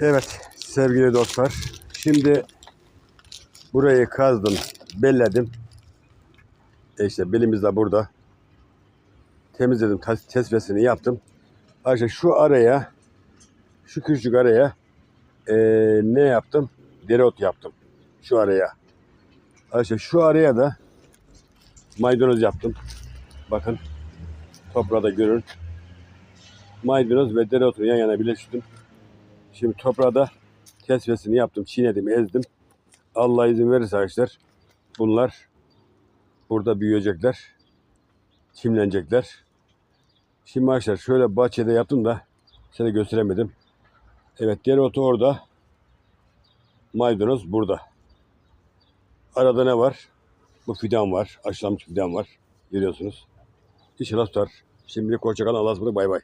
Evet sevgili dostlar. Şimdi burayı kazdım, belledim. E işte belimiz de burada. Temizledim, tesviyesini yaptım. Arkadaşlar şu araya, şu küçük araya eee, ne yaptım? Dereot yaptım. Şu araya. Arkadaşlar şu araya da maydanoz yaptım. Bakın toprağı da görün. Maydanoz ve dereotu yan yana birleştirdim. Şimdi toprağa da tesviyesini yaptım. Çiğnedim, ezdim. Allah izin verirse arkadaşlar bunlar burada büyüyecekler. Çimlenecekler. Şimdi arkadaşlar şöyle bahçede yaptım da size gösteremedim. Evet dereotu orada. Maydanoz burada. Arada ne var? Bu fidan var. Aşılanmış fidan var. Görüyorsunuz. İnşallah tutar. Şimdilik hoşçakalın. Allah'a ısmarladık. Bay bay.